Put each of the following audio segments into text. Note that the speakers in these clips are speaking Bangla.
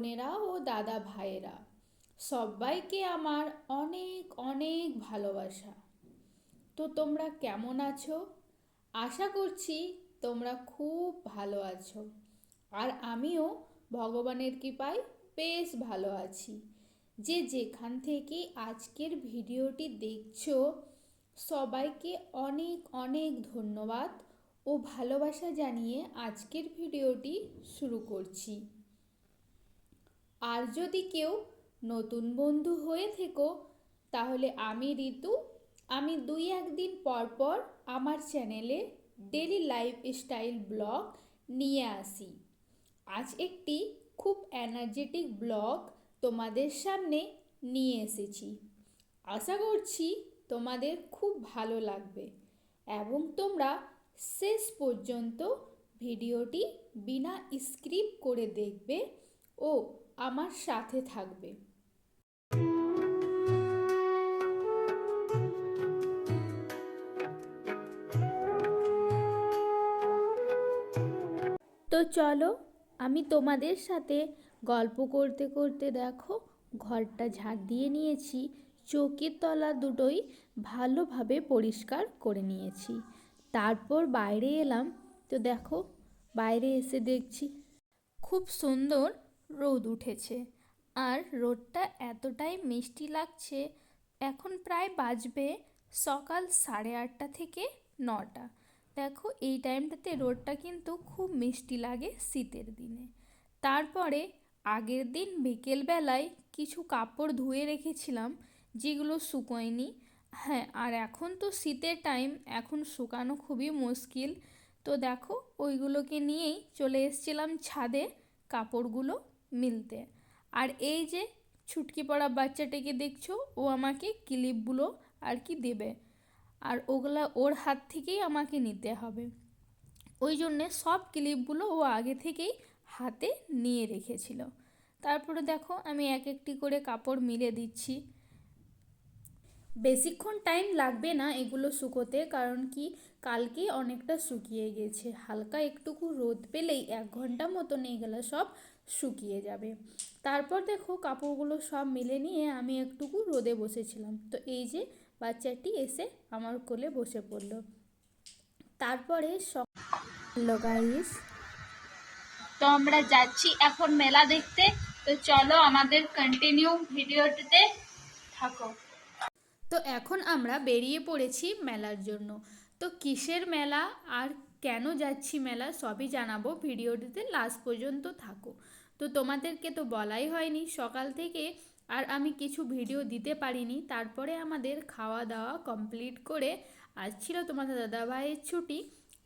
বোনেরা ও দাদা ভাইয়েরা, সবাইকে আমার অনেক অনেক ভালোবাসা। তো তোমরা কেমন আছো? আশা করছি তোমরা খুব ভালো আছো। আর আমিও ভগবানের কৃপায় বেশ ভালো আছি। যে যেখান থেকে আজকের ভিডিওটি দেখছ, সবাইকে অনেক অনেক ধন্যবাদ ও ভালোবাসা জানিয়ে আজকের ভিডিওটি শুরু করছি। আর যদি কেউ নতুন বন্ধু হয়ে থেকো, তাহলে আমি ঋতু, আমি দুই একদিন পর পর আমার চ্যানেলে ডেলি লাইফ স্টাইল ব্লগ নিয়ে আসি। আজ একটি খুব এনার্জেটিক ব্লগ তোমাদের সামনে নিয়ে এসেছি। আশা করছি তোমাদের খুব ভালো লাগবে এবং তোমরা শেষ পর্যন্ত ভিডিওটি বিনা স্ক্রিপ্ট করে দেখবে ও আমার সাথে থাকবে। তো চলো, আমি তোমাদের সাথে গল্প করতে করতে দেখো, ঘরটা ঝাড় দিয়ে নিয়েছি চৌকির তলা দুটোই ভালোভাবে পরিষ্কার করে নিয়েছি। তারপর বাইরে এলাম, তো দেখো, বাইরে এসে দেখছি, খুব সুন্দর রোদ উঠেছে। আর রোদটা এতটাই মিষ্টি লাগছে, এখন প্রায় বাজবে সকাল সাড়ে আটটা থেকে নটা। দেখো, এই টাইমটাতে রোদটা কিন্তু খুব মিষ্টি লাগে শীতের দিনে। তারপরে আগের দিন বিকেলবেলায় কিছু কাপড় ধুয়ে রেখেছিলাম, যেগুলো শুকোয়নি। হ্যাঁ আর এখন তো শীতের টাইম, এখন শুকানো খুবই মুশকিল। তো দেখো, ওইগুলোকে নিয়েই চলে এসেছিলাম ছাদে কাপড়গুলো মিলতে। আর এই যে ছুটকি পড়া বাচ্চাটাকে দেখছ, ও আমাকে ক্লিপগুলো আর কি দেবে। আর ওগুলা ওর হাত থেকেই আমাকে নিতে হবে। ওই জন্যে সব ক্লিপগুলো ও আগে থেকেই হাতে নিয়ে রেখেছিল। তারপরে দেখো আমি এক একটি করে কাপড় মিলে দিচ্ছি। বেশিক্ষণ টাইম লাগবে না এগুলো শুকোতে, কারণ কি কালকে অনেকটা শুকিয়ে গেছে। হালকা একটুকু রোদ পেলেই এক ঘণ্টা মতন এগুলো সব শুকিয়ে যাবে। তারপর দেখো কাপড়গুলো সব মিলে নিয়ে আমি একটুকু রোদে বসেছিলাম। তো এই যে বাচ্চাটি এসে আমার কোলে বসে পড়ল। তারপরে হ্যালো গাইস তো আমরা যাচ্ছি এখন মেলা দেখতে। তো চলো আমাদের কন্টিনিউ ভিডিওটিতে থাকো। তো এখন আমরা বেরিয়ে পড়েছি মেলার জন্য। তো কিসের মেলা আর কেন যাচ্ছি মেলা সবই জানাব, ভিডিওটিতে লাস্ট পর্যন্ত থাকো। তো তোমাদেরকে তো বলাই হয়নি, সকাল থেকে আর আমি কিছু ভিডিও দিতে পারিনি, তারপরে আমাদের খাওয়া দাওয়া কমপ্লিট করে আজ ছিল তোমাদের দাদাভাইয়ের ছুটি,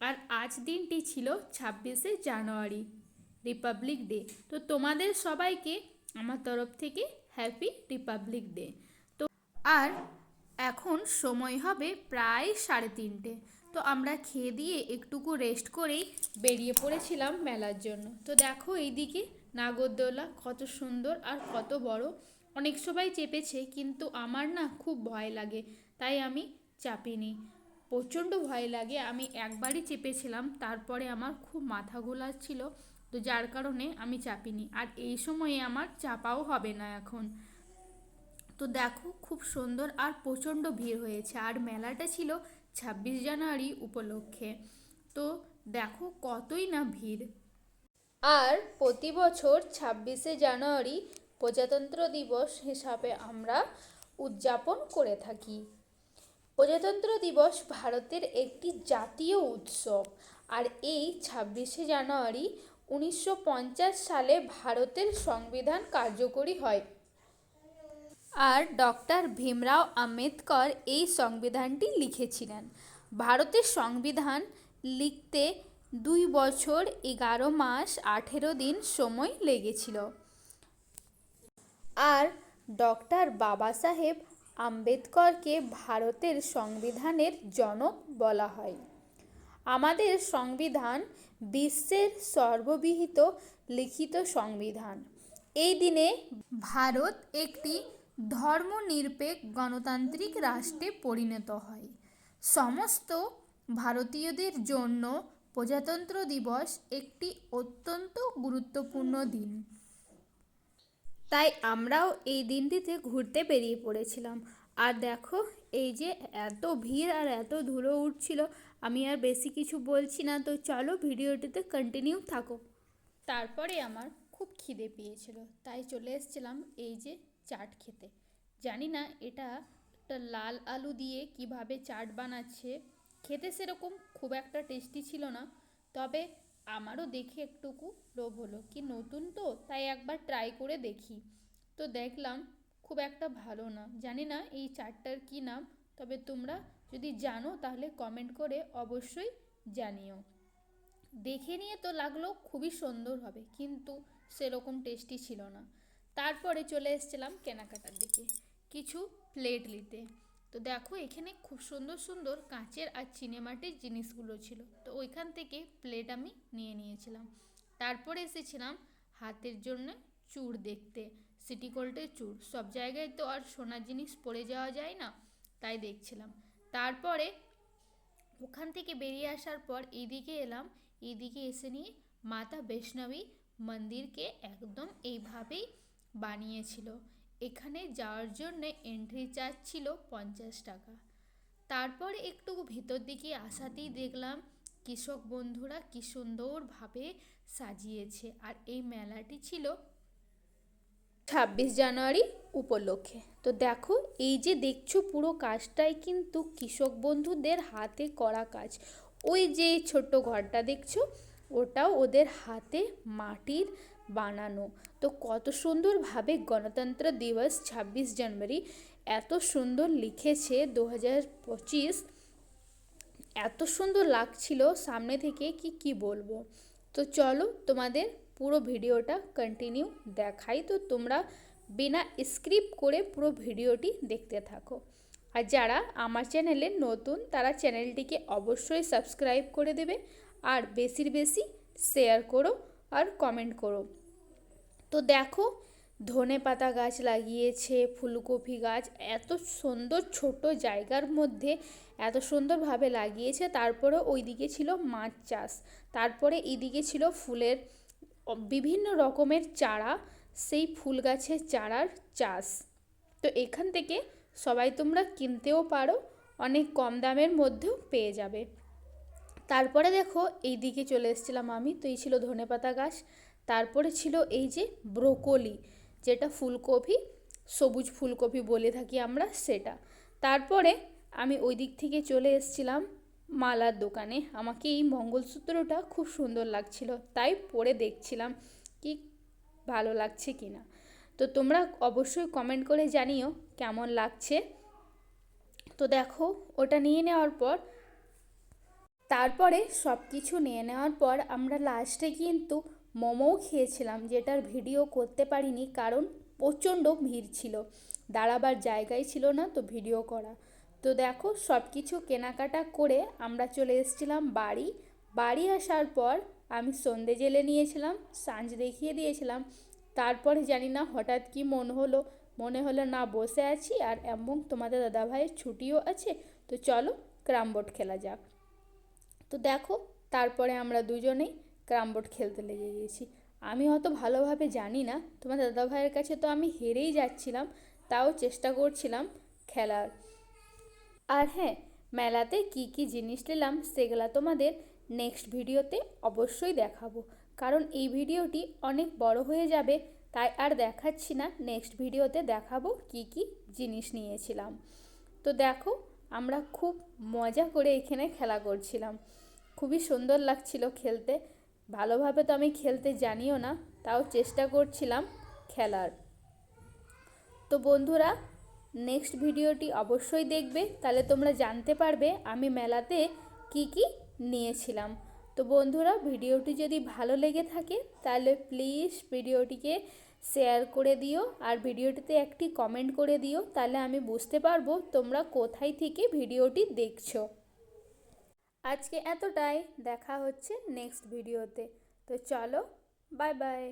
আর আজ দিনটি ছিল ছাব্বিশে জানুয়ারি রিপাবলিক ডে তো তোমাদের সবাইকে আমার তরফ থেকে হ্যাপি রিপাবলিক ডে তো আর এখন সময় হবে প্রায় সাড়ে তিনটে। তো আমরা খেয়ে দিয়ে একটুকু রেস্ট করেই বেরিয়ে পড়েছিলাম মেলার জন্য। তো দেখো এইদিকে নাগরদোলা কত সুন্দর আর কত বড়। অনেক সবাই চেপেছে কিন্তু আমার না খুব ভয় লাগে, তাই আমি চাপিনি। প্রচণ্ড ভয় লাগে, আমি একবারই চেপেছিলাম, তারপরে আমার খুব মাথা ঘোলাচ্ছিল, তো যার কারণে আমি চাপিনি। আর এই সময়ে আমার চাপাও হবে না এখন। তো দেখো খুব সুন্দর আর প্রচণ্ড ভিড় হয়েছে, আর মেলাটা ছিল ছাব্বিশ জানুয়ারি উপলক্ষে। তো দেখো কতই না ভিড়। আর প্রতি বছর ছাব্বিশে জানুয়ারি প্রজাতন্ত্র দিবস হিসাবে আমরা উদযাপন করে থাকি। প্রজাতন্ত্র দিবস ভারতের একটি জাতীয় উৎসব। আর এই ছাব্বিশে জানুয়ারি উনিশশো পঞ্চাশ সালে ভারতের সংবিধান কার্যকরী হয়। আর ডক্টর ভীমরাও আম্বেদকর এই সংবিধানটি লিখেছিলেন। ভারতের সংবিধান লিখতে দুই বছর এগারো মাস আঠেরো দিন সময় লেগেছিল। আর ডক্টর বাবা সাহেব আম্বেদকরকে ভারতের সংবিধানের জনক বলা হয়। আমাদের সংবিধান বিশ্বের সর্ববিহিত লিখিত সংবিধান। এই দিনে ভারত একটি ধর্মনিরপেক্ষ গণতান্ত্রিক রাষ্ট্রে পরিণত হয়। সমস্ত ভারতীয়দের জন্য প্রজাতন্ত্র দিবস একটি অত্যন্ত গুরুত্বপূর্ণ দিন। তাই আমরাও এই দিনটিতে ঘুরতে বেরিয়ে পড়েছিলাম। আর দেখো, এই যে এত ভিড় আর এত ধুলো উঠছিল, আমি আর বেশি কিছু বলছি না। তো চলো ভিডিওটিতে কন্টিনিউ থাকো। তারপরে আমার খুব খিদে পেয়েছিল, তাই চলে এসেছিলাম এই যে চাট খেতে। জানি না এটা একটা লাল আলু দিয়ে কীভাবে চাট বানাচ্ছে। খেতে সেরকম খুব একটা টেস্টি ছিল না, তবে আমারও দেখে একটুকু লোভ হলো। কি নতুন তো, তাই একবার ট্রাই করে দেখি। তো দেখলাম খুব একটা ভালো না। জানি না এই চাটটার কী নাম, তবে তোমরা যদি জানো তাহলে কমেন্ট করে অবশ্যই জানিও। দেখে নিয়ে তো লাগল খুবই সুন্দর হবে, কিন্তু সেরকম টেস্টি ছিল না। তারপরে চলে এসেছিলাম কেনাকাটার দিকে, কিছু প্লেট নিতে। তো দেখো, এখানে খুব সুন্দর সুন্দর কাঁচের আর চিনেমাটির জিনিসগুলো ছিল। তো ওইখান থেকে প্লেট আমি নিয়ে নিয়েছিলাম। তারপরে এসেছিলাম হাতের জন্য চূড় দেখতে। সিটি গোল্ডের চূড়। সব জায়গায় তো আর সোনার জিনিস পরে যাওয়া যায় না, তাই দেখছিলাম। তারপরে ওখান থেকে বেরিয়ে আসার পর এদিকে এলাম। এদিকে এসে নিয়ে মাতা বৈষ্ণবী মন্দিরকে একদম এইভাবেই বানিয়েছিল। এখানে যাওয়ার জন্য এন্ট্রি চার্জ ছিল পঞ্চাশ টাকা। তারপর একটু ভেতর দিকে আসাতেই দেখলাম কৃষক বন্ধুরা কী সুন্দরভাবে সাজিয়েছে। আর এই মেলাটি ছিল ছাব্বিশ জানুয়ারি উপলক্ষে। তো দেখো, এই যে দেখছ পুরো কাজটাই কিন্তু কৃষক বন্ধুদের হাতে করা কাজ। ওই যে ছোট্ট ঘরটা দেখছ, ওটাও ওদের হাতে মাটির বানানো। তো কত সুন্দরভাবে গণতন্ত্র দিবস ছাব্বিশ জানুয়ারি এত সুন্দর লিখেছে দু হাজার পঁচিশ। এত সুন্দর লাগছিল সামনে থেকে কি কি বলব? তো চলো তোমাদের পুরো ভিডিওটা কন্টিনিউ দেখাই। তো তোমরা বিনা স্ক্রিপ্ট করে পুরো ভিডিওটি দেখতে থাকো। আর যারা আমার চ্যানেলে নতুন, তারা চ্যানেলটিকে অবশ্যই সাবস্ক্রাইব করে দেবে। আর বেশির বেশি শেয়ার করো। আর কমেন্ট করো। তো দেখো, ধনে পাতা গাছ লাগিয়েছে, ফুলকপি গাছ, এত সুন্দর ছোট জায়গার মধ্যে এত সুন্দরভাবে লাগিয়েছে তারপরে ওইদিকে ছিল মাছ চাষ, তারপরে এইদিকে ছিল ফুলের, বিভিন্ন রকমের চারা, সেই ফুল গাছের চারার চাষ। তো এখান থেকে সবাই তোমরা কিনতেও পারো, অনেক কম দামের মধ্যেও পেয়ে যাবে। তারপরে দেখো এই দিকে চলে এসেছিলাম আমি, তো এই ছিল ধনেপাতা গাছ। তারপরে ছিল এই যে ব্রোকলি, যেটা ফুলকপি, সবুজ ফুলকপি বলে থাকি আমরা সেটা। তারপরে আমি ওই দিক থেকে চলে এসেছিলাম মালার দোকানে। আমাকে এই মঙ্গলসূত্রটা খুব সুন্দর লাগছিল, তাই পরে দেখছিলাম কি ভালো লাগছে কি না তো তোমরা অবশ্যই কমেন্ট করে জানিও কেমন লাগছে। তো দেখো ওটা নিয়ে নেওয়ার পর তারপরে সব কিছু নিয়ে নেওয়ার পর আমরা লাস্টে কিন্তু মোমোও খেয়েছিলাম, যেটার ভিডিও করতে পারিনি কারণ প্রচণ্ড ভিড় ছিল। দাঁড়াবার জায়গাই ছিল না তো ভিডিও করা। তো দেখো সব কিছু কেনাকাটা করে আমরা চলে এসেছিলাম বাড়ি। বাড়ি আসার পর আমি সন্ধে জেলে নিয়েছিলাম সাঁঝ দেখিয়ে দিয়েছিলাম। তারপরে জানি না হঠাৎ কি মন হলো। মনে হলো না বসে আছি আর এবং তোমাদের দাদাভাইয়ের ছুটিও আছে। তো চলো ক্রাম বোর্ড খেলা যাক। তো দেখো, তারপরে আমরা দুজনেই ক্রাম বোর্ড খেলতে লেগে গেছি। আমি অত ভালোভাবে জানি না, তোমার দাদাভাইয়ের কাছে তো আমি হেরেই যাচ্ছিলাম, তাও চেষ্টা করছিলাম খেলার। আর হ্যাঁ মেলাতে কি কি জিনিস নিলাম সেগুলো তোমাদের নেক্সট ভিডিওতে অবশ্যই দেখাবো। কারণ এই ভিডিওটি অনেক বড় হয়ে যাবে, তাই আর দেখাচ্ছি না নেক্সট ভিডিওতে দেখাবো কি কি জিনিস নিয়েছিলাম। তো দেখো আমরা খুব মজা করে এখানে খেলা করছিলাম। খুবই সুন্দর লাগছিল খেলতে। ভালোভাবে তো আমি খেলতে জানিও না, তাও চেষ্টা করছিলাম খেলার। তো বন্ধুরা নেক্সট ভিডিওটি অবশ্যই দেখবে। তাহলে তোমরা জানতে পারবে আমি মেলাতে কি কি নিয়েছিলাম। তো বন্ধুরা, ভিডিওটি যদি ভালো লেগে থাকে, তাহলে প্লিজ ভিডিওটিকে শেয়ার করে দিও। আর ভিডিওটিতে একটি কমেন্ট করে দিও, তাহলে আমি বুঝতে পারব তোমরা কোথায় থেকে ভিডিওটি দেখছ। আজকে এতটাই, দেখা হচ্ছে নেক্সট ভিডিওতে তো। চলো বাই বাই